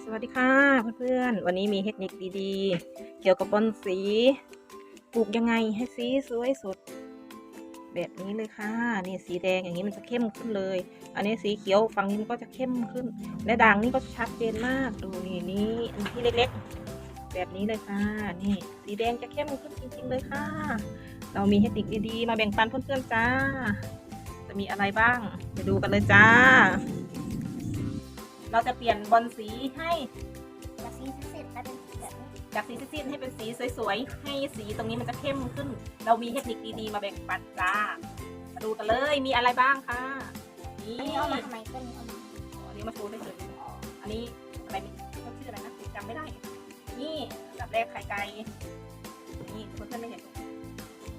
สวัสดีค่ะเพื่อนๆ วันนี้มีเทคนิคดีๆ เกี่ยวกับบอลสี ปลูกยังไงให้สีสวยสดแบบนี้เลยค่ะ นี่สีแดงอย่างนี้มันจะเข้มขึ้นเลย อันนี้สีเขียวฝั่งนี้มันก็จะเข้มขึ้น และด่างนี่ก็ชัดเจนมาก ดูนี่นี่อันที่เล็กๆ แบบนี้เลยค่ะ นี่สีแดงจะเข้มขึ้นจริงๆเลยค่ะ เรามีเทคนิคดีๆ มาแบ่งปันเพื่อนๆจ้า จะมีอะไรบ้าง ไปดูกันเลยจ้า เราจะเปลี่ยนบอลสีให้จากสีสีแบบนี้จากสีซีดๆให้เป็นสีสวยๆ ให้สีตรงนี้มันจะเข้มขึ้น เรามีเทคนิคดีๆ มาแบ่งปันจ้า มาดูกันเลย มีอะไรบ้างคะ นี่อันนี้เอามาทำไมก็นี้เอามาอันนี้มาโชว์เฉยๆอันนี้อะไรม่ต้องชื่ออะไรนะจำไม่ได้ นี่อันดับแรกไข่ไก่ นี่เพื่อนไม่เห็น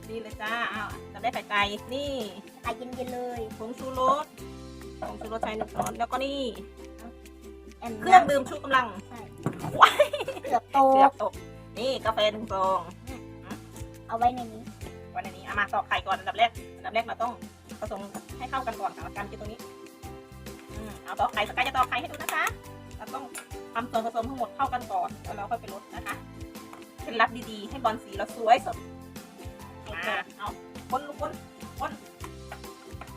นี่เลยจ้าอ้าวอันดับแรกไข่ไก่ นี่ไขายเย็นๆเลยผงชูรสผงชูรสใช้หนึ่งช้อนแล้วก็นี่ เครื่องดื่มชูกำลังใช่ว้ายเกือบโต เกือบตก นี่กาแฟหนึ่งซองเอาไว้ในนี้ วันนี้เอามาตอกไข่ก่อนอันดับแรกอันดับแรกเราต้องผสมให้เข้ากันก่อนค่ะการกินตรงนี้อืมเอาตอกไข่สกายจะตอกไข่ให้ดูนะคะ เราต้องทำส่วนผสมทั้งหมดเข้ากันก่อนแล้วเราค่อยไปลดนะคะเคล็ดลับดีๆ ให้บอลสีเราสวยสดมาเอาคนลูกคนคน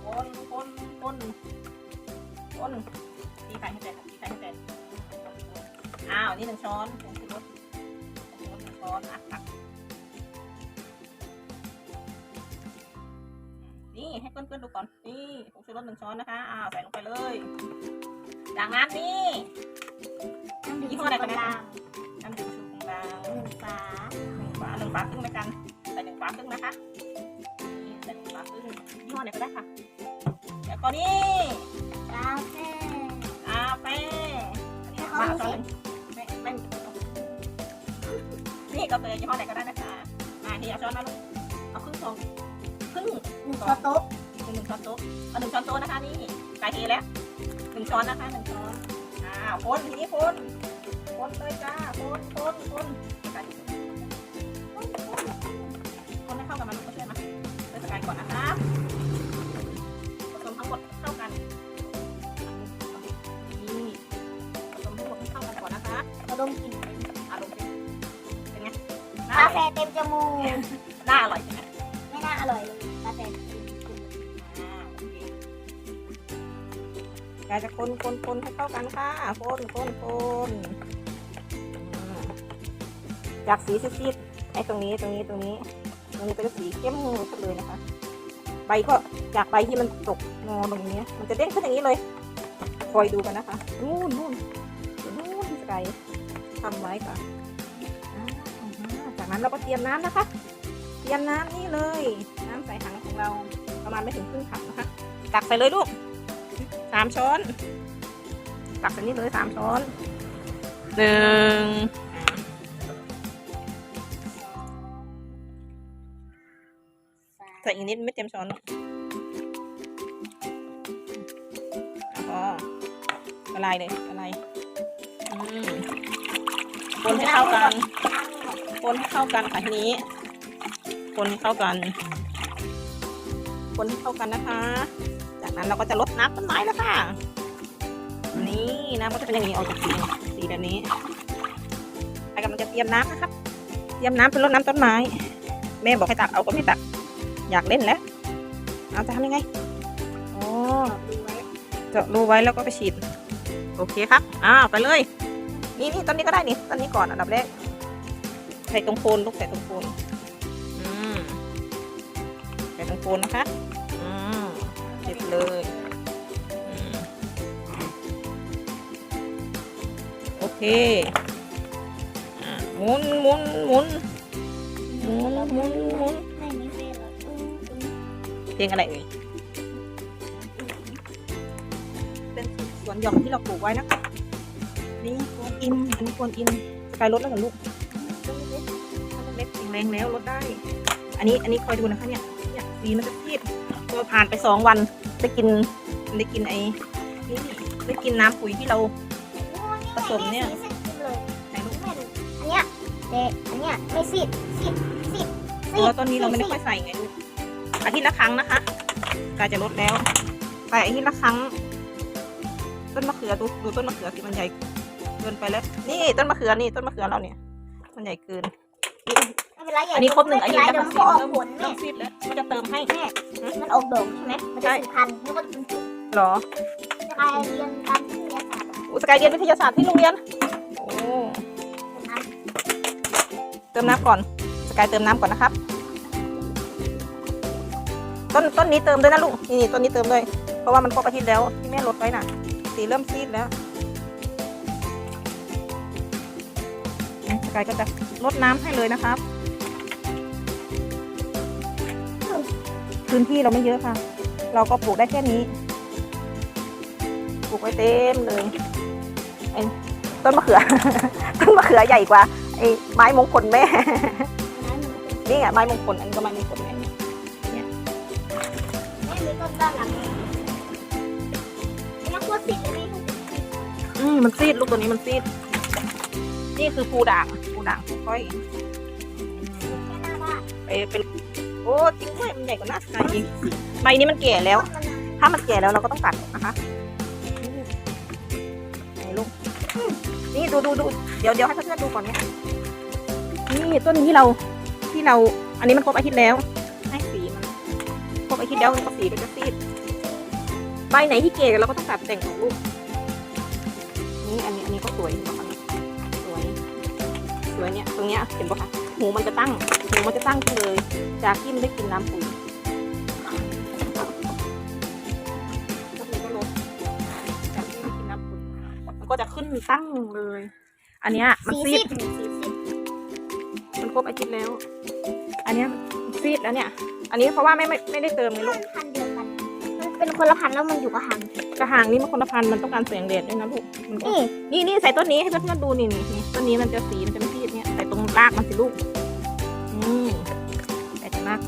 คนคนคนคนตีไข่ให้แตกตีไข่ให้แตก อ้าวนี่หนึ่งช้อนผงชูรสผงชูรสหนึ่งช้อนอะตักนี่ให้เพื่อนๆดูก่อน นี่ผงชูรสหนึ่งช้อนนะคะอ้าวใส่ลงไปเลยจากนั้นนี่ยี่ห้ออะไรกันนะน้ำดื่มชูของเราหนึ่งฝาหนึ่งฝาหนึ่งฝาครึ่งไปกันใส่หนึ่งฝาครึ่งนะคะนี่ใส่หนึ่งฝาครึ่งยี่ห้อไหนก็ได้ค่ะแล้วก็นี่ นี่กาแฟยี่ห้อไหนก็ได้นะคะมาทีเอาช้อนมาลูกเอาครึ่งช้อนครึ่งหนึ่งช้อนโต๊ะหนึ่งช้อนโต๊ะเอาหนึ่งช้อนโต๊ะนะคะนี่ใส่เทแล้วหนึ่งช้อนนะคะหนึ่งช้อนอ้าวคนทีนี้คนคนเลยจ้าคนคนคนคนคนให้เข้ากันมันก็ช่วยมาเริ่มสกายก่อนนะคะผสมทั้งหมดเข้ากันนี่ผสมทั้งหมดให้เข้ากันก่อนนะคะกระดมกลิ่น ฟร่เต็มจมูกน่าอร่อยไหมไม่น่าอร่อยกาแฟเต็มจมูกอ่าโอเคกายจะคนคนคนให้เข้ากันค่ะคนคนคนอืมจากสีซีดๆให้ตรงนี้ตรงนี้ตรงนี้ตรงนี้เป็นสีเข้มขึ้นเลยนะคะ ใบก็จากใบที่มันตกงอตรงนี้ มันจะเด้งขึ้นอย่างนี้เลยคอยดูกันนะคะนู่นนู่นนู่นที่สกายทำไว้ค่ะอ่า จากนั้นเราก็เตรียมน้ำนะคะ เตรียมน้ำนี่เลย น้ำใส่ถังของเราประมาณไม่ถึงครึ่งถังนะคะ ตักใส่เลยลูกสามช้อน ตักใส่นี่เลยสามช้อนหนึ่งใส่อีกนิดไม่เต็มช้อนหรอกอ๋อละลายเลยละลายคนให้เข้ากัน คนให้เข้ากันค่ะทีนี้ คนเข้ากัน คนให้เข้ากันนะคะ จากนั้นเราก็จะลดน้ำต้นไม้แล้วค่ะ นี่น้ำก็จะเป็นอย่างนี้ออกจากสีสีแบบนี้ใครกำลังจะเตรียมน้ำนะครับ เตรียมน้ำเป็นรดน้ำต้นไม้ แม่บอกให้ตักเอาก็ไม่ตัก อยากเล่นแล้ว เอาจะทำยังไงอ๋อจะรูไว้แล้วก็ไปฉีด โอเคครับ อ้าวไปเลย นี่นี่ต้นนี้ก็ได้นี่ต้นนี้ก่อนอันดับแรก ส่ตรงโคนลูกใส่ตรงโคนอืมใส่ตรงโคนนะคะอืมติดเลยอืมโอเคอ่าหมุนหมุนหมุนหมุนหมุนหมุนไม่ไม่เฟ่หรอกอืมอืมเพลงอะไรเอ่ยเป็นสวนหย่อมที่เราปลูกไว้นะคะนี่กวนอินอันนี้กวนอินสกายลดแล้วเหรอลูก แข็งแรงแล้วลดได้ อันนี้อันนี้คอยดูนะคะเนี่ยเนี่ยสีมันจะซีดพอผ่านไปสองวันได้กินได้กินไอ้นี่ได้กินน้ำปุ๋ยที่เราผสมเนี่ยสีส้มเลยไหนลูกไม่ดูอันเนี้ยเด็กอันเนี้ยไม่ซีดซีดซีดเพราะว่าต้นนี้เราไม่ได้ค่อยใส่ไงลูกอาทิตย์ละครั้งนะคะกายจะลดแล้ว แต่อาทิตย์ละครั้ง ต้นมะเขือดูดูต้นมะเขือสิมันใหญ่ใบกินไปแล้ว นี่ต้นมะเขือนี่ต้นมะเขือเราเนี่ย มันใหญ่เกินไม่ เป็นไรอย่าอันนี้ครบหนึ่งอาไม่ยุเป็นไรแล้วเดี๋ยวค่ะมันสีก็ออกเริ่มผลเริ่แม่มซีดแล้วมันจะเติมให้แม่มันออกดอกใช่ไหมมันจะสุพรรณนึกว่าเป็นจุดหรอจะไปเรียนการวิทยาศาสตร์อะอุยสกายเรียนวิทยาศาสตร์ที่โรงเรียนโอ้นะเติมน้ำก่อนสกายเติมน้ำก่อนนะครับ ต้นต้นนี้เติมด้วยนะลูกนี่ต้นนี้เติมด้วยเพราะว่ามันครบอาทิตย์แล้วที่แม่ลดไว้น่ะ สีเริ่มซีดแล้วนี่สกายก็จะลดน้ำให้เลยนะครับ พื้นที่เราไม่เยอะค่ะ เราก็ปลูกได้แค่นี้ ปลูกไว้เต็มเลยไอ้ต้นมะเขือ ต้นมะเขือใหญ่กว่าไอ้ไม้มงคลแม่ นี่ไงไม้มงคลอันนี้ก็ไม้มงคลแม่แม่มีต้นด้านหลังยังโคตรสิทธิ์เลยไหมอืมมันซีดลูกตัวนี้มันซีด นี่คือปูด่างปูด่างค่อยแค่หน้าบ้านไปเป็น โอ้จริงด้วยมันใหญ่กว่าหน้าสกายจริงใบนี้มันแก่แล้ว ถ้ามันแก่แล้วเราก็ต้องตัดนะคะไหนลูกนี่ดูดูดูเดี๋ยวเดี๋ยวให้เพื่อนๆดูก่อนเนี่ยนี่ต้นที่เราที่เรา อันนี้มันครบอาทิตย์แล้ว ให้สีมันครบอาทิตย์แล้วมันก็สีมันจะซีดใบไหนที่เก่เราก็ต้องตัดแต่งออกลูกนี่อันนี้อันนี้ก็สวยนะคะสวยสวยเนี่ยตรงเนี้ยเห็นปะคะ หูมันจะตั้งหูมันจะตั้งขึ้นเลย จากที่มันได้กินน้ำปุ๋ยก็คือก็ลดจากที่ไม่กินน้ำปุ๋ยมันก็จะขึ้นตั้งเลย อันเนี้ยมันสีซีสิดทธิ์สีสิทธิ์มันครบอาทิตย์แล้ว อันเนี้ยมันซีดแล้วเนี่ย อันนี้เพราะว่าไม่ไม่ไม่ได้เติมไงลูกพันธุ์เดียวกันมันเป็นคนละพันธุ์แล้วมันอยู่กับหันกระถางนี้มันคนละพันธุ์มันต้องการแสงแดดด้วยนะลูกมันก็นี่นี่นี่ใส่ต้นนี้ให้เพื่อนๆดูนี่นี่นี่ต้นนี้มันจะสี รากมันสิลูกอืมใส่ตรงราก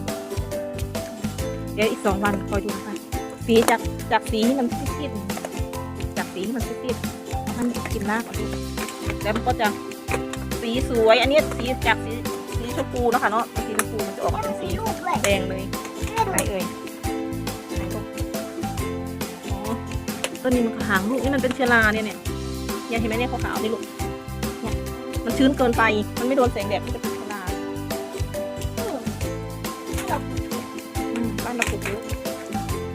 เดี๋ยวอีกสองวันคอยดูนะคะสีจากจากสีที่มันซีดๆจากสีที่มันซีดๆมันกินรากก่อนลูกแล้วมันก็จะสีสวย อันนี้สีจากสีสีชมพูนะคะเนาะ สีชมพูมันจะออกมาเป็นสีแดงเลยไหนเอ่ยไหนลูกอ๋อต้นนี้มันหางลูกนี่มันเป็นเชื้อราเนี่ยเนี่ยเนี่ยเห็นไหมเนี่ยขาวๆนี่ลูก มันชื้นเกินไป มันไม่โดนแสงแดดมันจะเป็นาบ้านเราปลูกเยอะ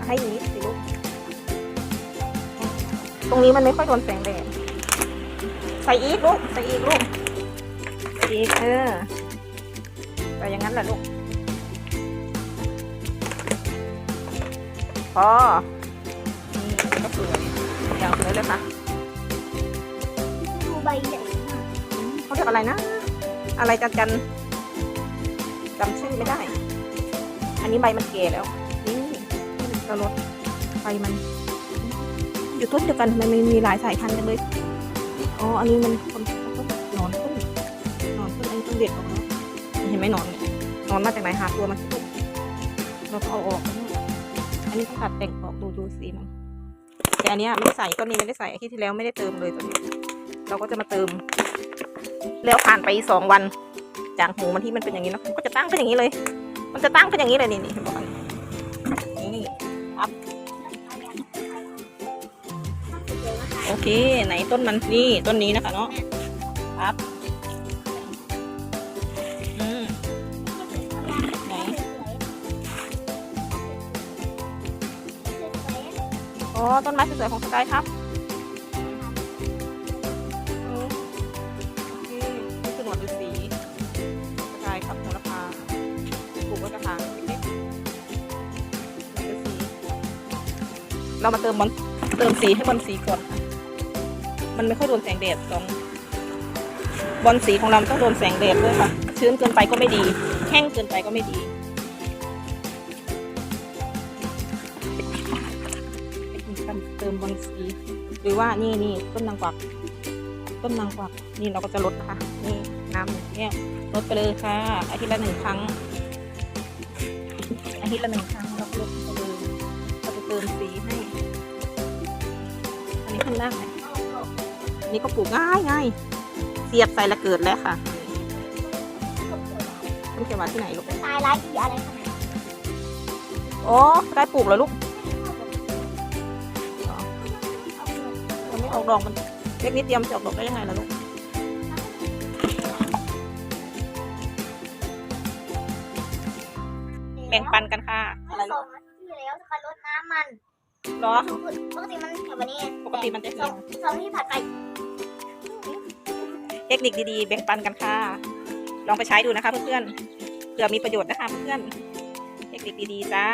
ให้อย่างนี้สิลูกตรงนี้มันไม่ค่อยโดนแสงแดด ใส่อีกลูก ใส่อีกลูก ใส่อีกเออใส่อย่างนั้นแหละลูก พอ นี่ก็สวยอย่างสวยเลยค่ะดูใบใหญ่ เขาเรียกอะไรนะ อะไรจันจันจำชื่อไม่ได้ อันนี้ใบมันแก่แล้ว นี่กระรดใบมัน อยู่ต้นเดียวกันทำไมมันมีหลายสายพันธุ์กันเลย อ๋อ อันนี้มันคนนอนขึ้นนอนขึ้นอันนี้ต้องเด็ดออกแล้วเห็นไหมนอนนอนมาจากไหนหาตัวมันสิเราต้องเอาออก อันนี้ต้องตัดแต่งออกดูดูสีมันแต่อันนี้ไม่ใส่ต้นนี้ไม่ได้ใส่ทิตย์ที่แล้วไม่ได้เติมเลยตัวนี้ เราก็จะมาเติม แล้วผ่านไปสองวัน จากหูมันที่มันเป็นอย่างนี้เนอะก็จะตั้งเป็นอย่างนี้เลย มันจะตั้งเป็นอย่างนี้เลยนี่นี่เห็นบอกนี่ครับโอเค ไหนต้นมันนี่ต้นนี้นะคะเนาะครับอืมไหนอ๋อต้นไม้สวยๆของสกายครับ เรามาเติมบอลเติมสีให้บอลสีก่อน มันไม่ค่อยโดนแสงแดดสองบอลสีของเราต้องโดนแสงแดดด้วยค่ะ ชื้นเกินไปก็ไม่ดี แห้งเกินไปก็ไม่ดีการเติมบอลสี หรือว่านี่นี่ต้นนางกวักต้นนางกวักนี่เราก็จะลดนะคะนี่น้ำหนึ่งแก้วลดไปเลยค่ะอาทิตย์ละหนึ่งครั้งอาทิตย์ละหนึ่งครั้ง นนี้ข้างล่างไหนอันนี้ก็ปลูกง่ายง่ายเสียบใส่ละเกิดแล้วค่ะต้นเขียวหวานที่ไหนลูกตายร้ายดีอะไรขนาดนั้นโอ้ได้ปลูกแล้วลูกเอาเถอะมันไม่ออกดอกมันเล็กนิดเตรียมจะออกดอกได้ยังไงล่ะลูกแบ่งปันกันค่ะอะไรเมื่อสลูอกงนาทีแล้วจะคอยลดน้ำมัน เหรอ ปกติมันแบบนี้ปกติมันจะสเหี่อยงวสองที่ผ่านไปเทคนิคดีๆแบ่งปันกันค่ะ ลองไปใช้ดูนะคะเพื่อนๆเผื่อมีประโยชน์นะคะเพื่อนๆเทคนิคดีๆจ้า